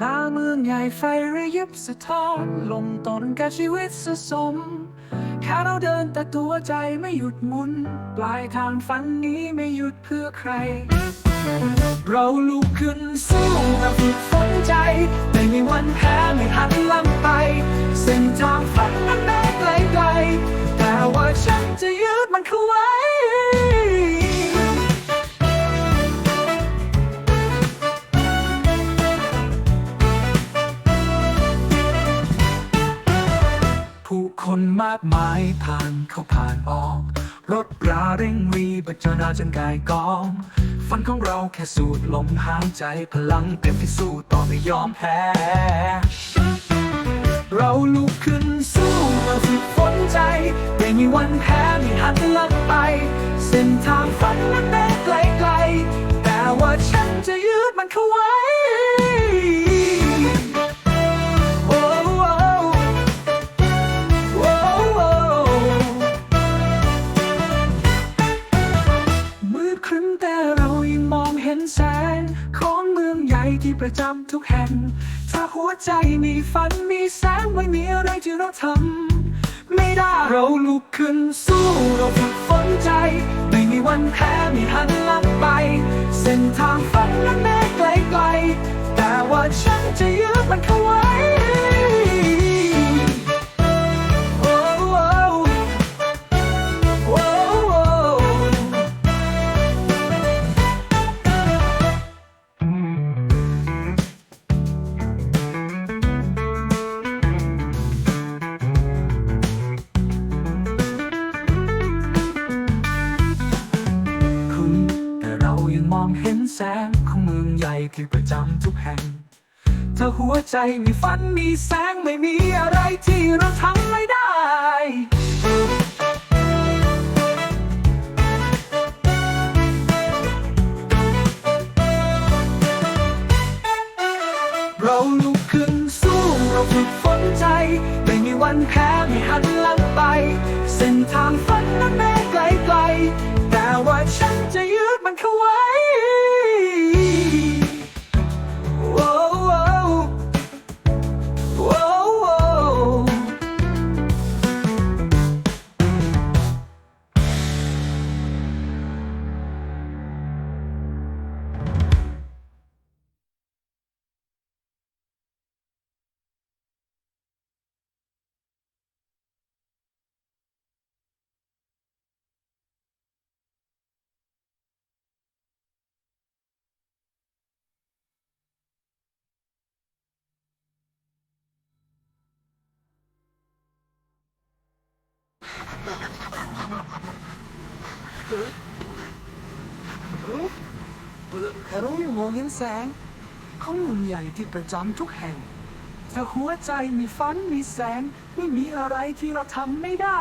กลางเมืองใหญ่ไฟระยิบสะท้อนลมตนกับชีวิตสะสม แค่เราเดินแต่ตัวใจไม่หยุดหมุน ปลายทางฝันนี้ไม่หยุดเพื่อใคร เราลุกขึ้นสู้กับฝึกฝนใจ ไม่มีวันแพ้ไม่หันหลังไป เส้นทางฝันนั้นแม้ไกลไกลแต่ว่าฉันจะยึดมันเข้าไว้ากมายผ่านเข้าผ่านออก รถราเร่งรีบเจนาจนกายกอง ฝันของเราแค่สูดลมหายใจพลังเต็มที่สู้ต่อไม่ยอมแพ้ เราลุกขึ้นสู้เมาฝึกฝนใจไม่มีวันแพ้ไม่หันหลังไป เส้นทางฝันนั้นแม้ไกลไกลๆแต่ว่าฉันจะยึดมันเข้าไว้ ใจมีฝันมีแสงไม่มีอะไรที่เราทำไม่ได้เราลุกขึ้นสู้เราฝึกฝนใจ ไม่มีวันแพ้ไม่หันหลังไป เส้นทางฝันนั้นแม้ไกลไกลๆแต่ว่าฉันจะยึดมันเข้าไว้ ยังมองเห็นแสงของเมืองใหญ่ที่ประจำทุกแห่งถ้าหัวใจมีฝันมีแสงไม่มีอะไรที่เราทำไม่ได้เราลุกขึ้นสู้เราฝึกฝนใจ ไม่มีวันแพ้ไม่หันหลังไป เส้นทาง เราไม่มองเห็นแสงของเมืองใหญ่ที่ประจำทุกแห่งถ้าหัวใจมีฟันมีแสงไม่มีอะไรที่เราทำไม่ได้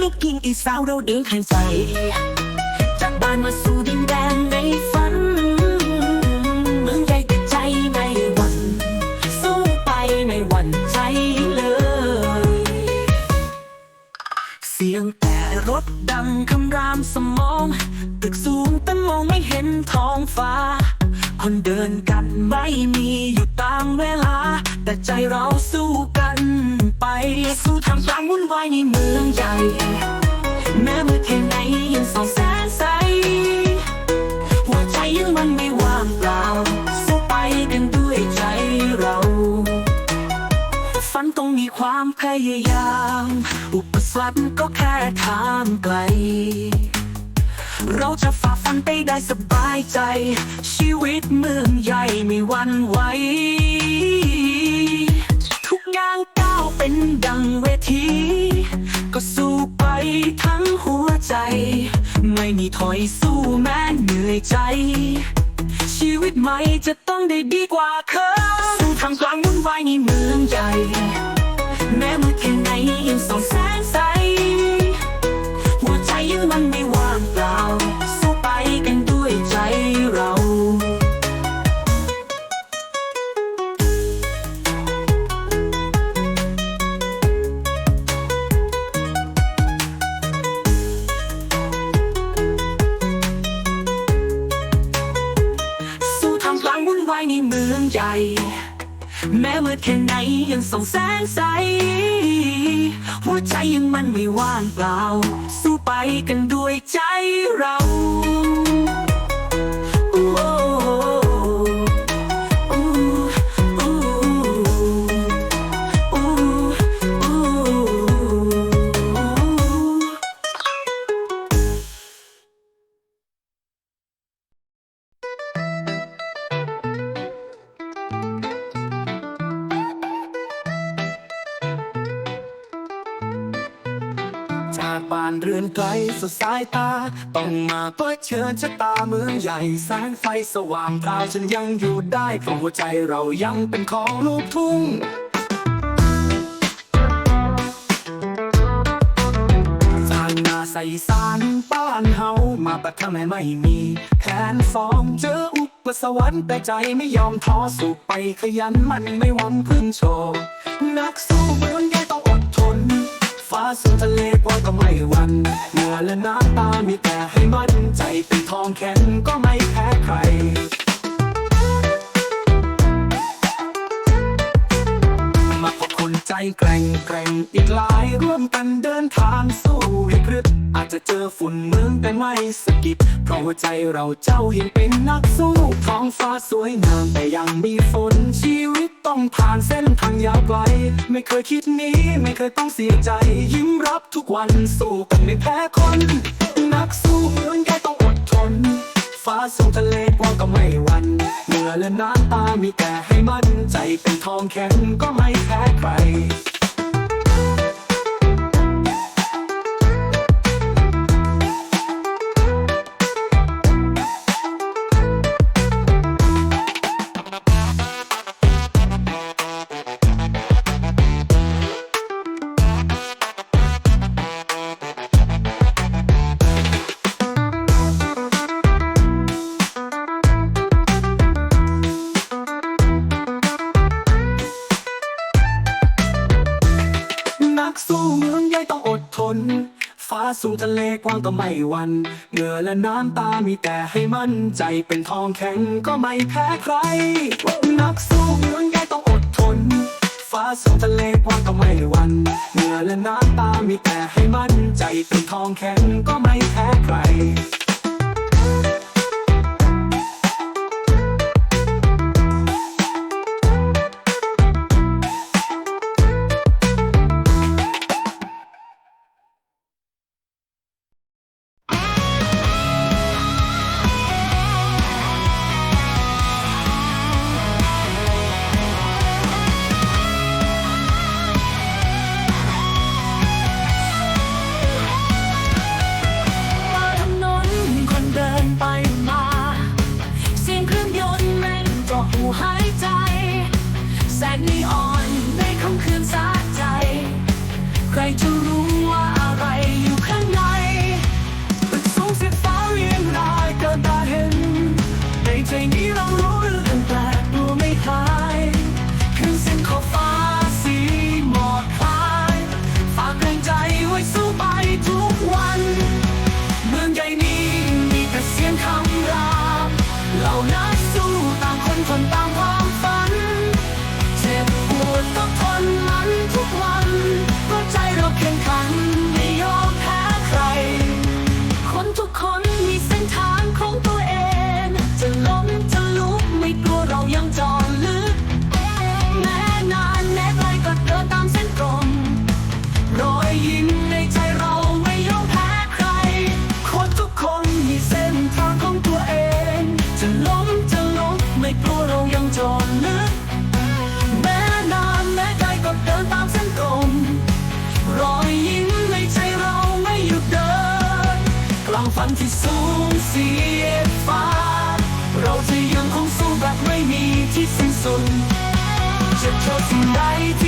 ลูกยิงอีสาวเราเดินแข่งใจจากบ้านมาสู่ดินแดนในฝัน เมืองใหญ่แต่ใจไม่หวั่นสู้ไปไม่หวั่นใจเลย เสียงแต่รถดังคำรามสมอง ตึกสูงแต่มองไม่เห็นท้องฟ้า คนเดินกันไม่มีอยู่ตามเวลา แต่ใจเราสู้ วุ่นวายในเมืองใหญ่ แม้มือเทไหนยังส่องแสงใส หัวใจยังมันไม่ว่างเปล่าสู้ไปกันด้วยใจเรา ฝันต้องมีความพยายาม อุปสรรคก็แค่ทางไกล เราจะฝ่าฟันไปได้สบายใจ ชีวิตเมืองใหญ่ไม่หวันไหวทุกอย่างก้าวเป็นดังเวที ไม่มีถอยสู้แม้เหนื่อยใจ ชีวิตใหม่จะต้องได้ดีกว่าเคยสู้ทางกลางวุ่นวายในเมืองใหญ่ ดแค่ไหนยังส่องแสงใส หัวใจยังมันไม่ว่างเปล่า สู้ไปกันด้วยใจเรา สดสายตา ต้องมาเปิดเชิญชะตาเมืองใหญ่แสงไฟสว่างพราวฉันยังอยู่ได้เพราะหัวใจเรายังเป็นของลูกทุ่งสร้างนาใส่สารบ้านเฮามาปัดทำไมไม่มีแผนสองเจออุปสวรรค์แต่ใจไม่ยอมท้อสู้ไปขยันมันไม่หวังพึ่งโชว์นักสู้เหมือนแกต้องอดทน ฟ้าสู่ทะเลกว่าก็ไม่วันเหงื่อและน้ำตามีแต่ให้มั่นใจเป็นทองแข็งก็ไม่แพ้ใคร แกร่งแกร่งอีกหลายร่วมกันเดินทางสู้ให้พรึดอาจจะเจอฝุ่นเมืองแต่ไม่สะกิด เพราะหัวใจเราเจ้ายังเป็นนักสู้ท้องฟ้าสวยงามแต่ยังมีฝนชีวิตต้องผ่านเส้นทางยาวไกล ไม่เคยคิดนี้ไม่เคยต้องเสียใจ ยิ้มรับทุกวันสู้กันไม่แพ้คน นักสู้เหมือนแกต้อง และน้ำตามีแต่ให้มั่นใจเป็นทองแข็งก็ไม่แพ้ใคร เลกว้างก็ไม่วันเหงื่อและน้ำตามีแต่ให้มั่นใจเป็นทองแข็งก็ไม่แพ้ใคร นักสู้เมืองใหญ่ต้องอดทน ฟ้าสูงทะเลกว้างก็ไม่วันเหงื่อและน้ำตามีแต่ให้มั่นใจเป็นทองแข็งก็ไม่แพ้ใคร ที่สูงเสียฟ้า เราจะยังคงสู้แบบไม่มีที่สิ้นสุดจะเจอสิ่งใดที่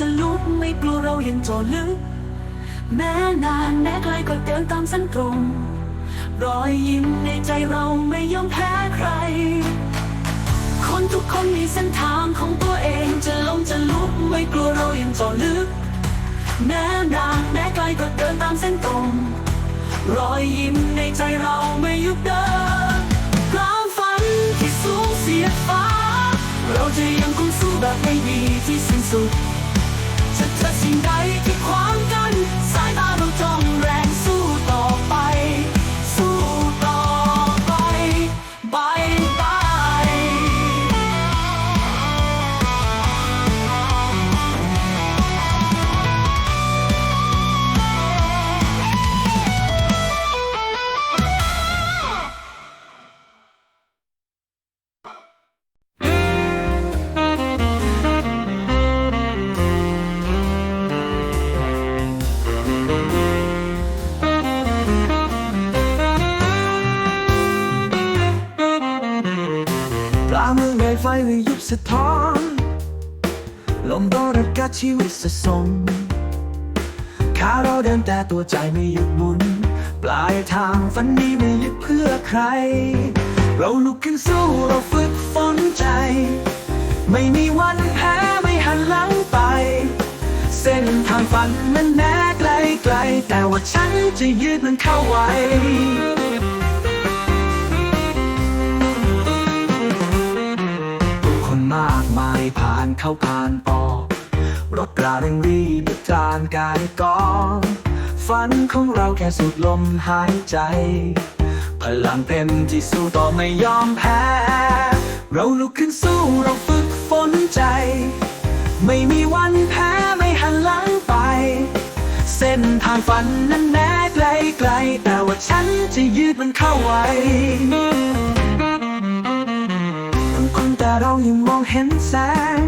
จะลุกไม่กลัวเรายังโจลึก แม้นานแม้ไกลก็เดินตามเส้นตรง รอยยิ้มในใจเราไม่ยอมแพ้ใคร คนทุกคนมีเส้นทางของตัวเองจะล้มจะลุกไม่กลัวเรายังโจลึก แม้นานแม้ไกลก็เดินตามเส้นตรง รอยยิ้มในใจเราไม่หยุดเดินความฝันที่สูงเสียฟ้า เราจะยังคงสู้แบบไม่มีที่สิ้นสุด สิ่งใดที่ขวางกันสายตา แต่ตัวใจไม่หยุดหมุน ปลายทางฝันนี้ไม่ยึดเพื่อใคร เราลุกขึ้นสู้เราฝึกฝนใจ ไม่มีวันแพ้ไม่หันหลังไป เส้นทางฝันนั้นแม้ไกลไกล แต่ว่าฉันจะยืดมันเข้าไว้คนมากมายผ่านเข้าผ่านออกรถราเร่งรีบจานกายกองันของเราแค่สุดลมหายใจ พลังเต็มที่สู้ต่อไม่ยอมแพ้ เราลุกขึ้นสู้เราฝึกฝนใจ ไม่มีวันแพ้ไม่หันหลังไป เส้นทางฝันนั้นแน่ไกลไกล แต่ว่าฉันจะยืดมันเข้าไว้บางคนแต่เรายังมองเห็นแสง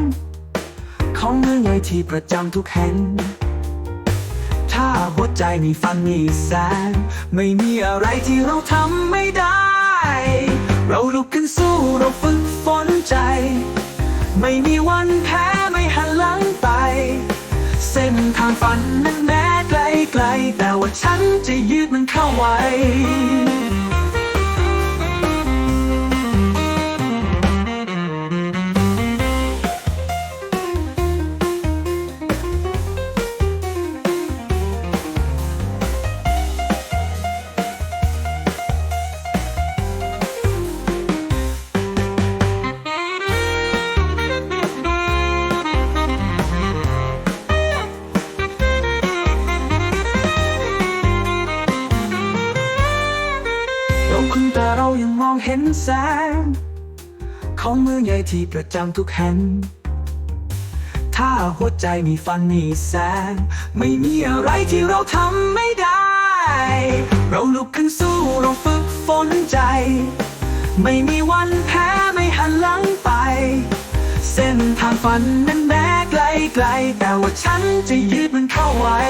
ของเมืองใหญ่ที่ประจำทุกแห่ง หัวใจมีฟันมีแสง ไม่มีอะไรที่เราทำไม่ได้ เราลุกขึ้นสู้เราฝึกฝนใจ ไม่มีวันแพ้ไม่หันหลังไป เส้นทางฝันนั้นแม้ไกลไกล แต่ว่าฉันจะยืดมันเข้าไว้ แสง ของมือใหญ่ที่ประจำทุกแห่ง ถ้าหัวใจมีฟันมีแสง ไม่มีอะไรที่เราทำไม่ได้ เราลุกขึ้นสู้เราฝึกฝนใจ ไม่มีวันแพ้ไม่หันหลังไป เส้นทางฝันนั้นแม้ไกลไกล แต่ว่าฉันจะยืดมันเข้าไว้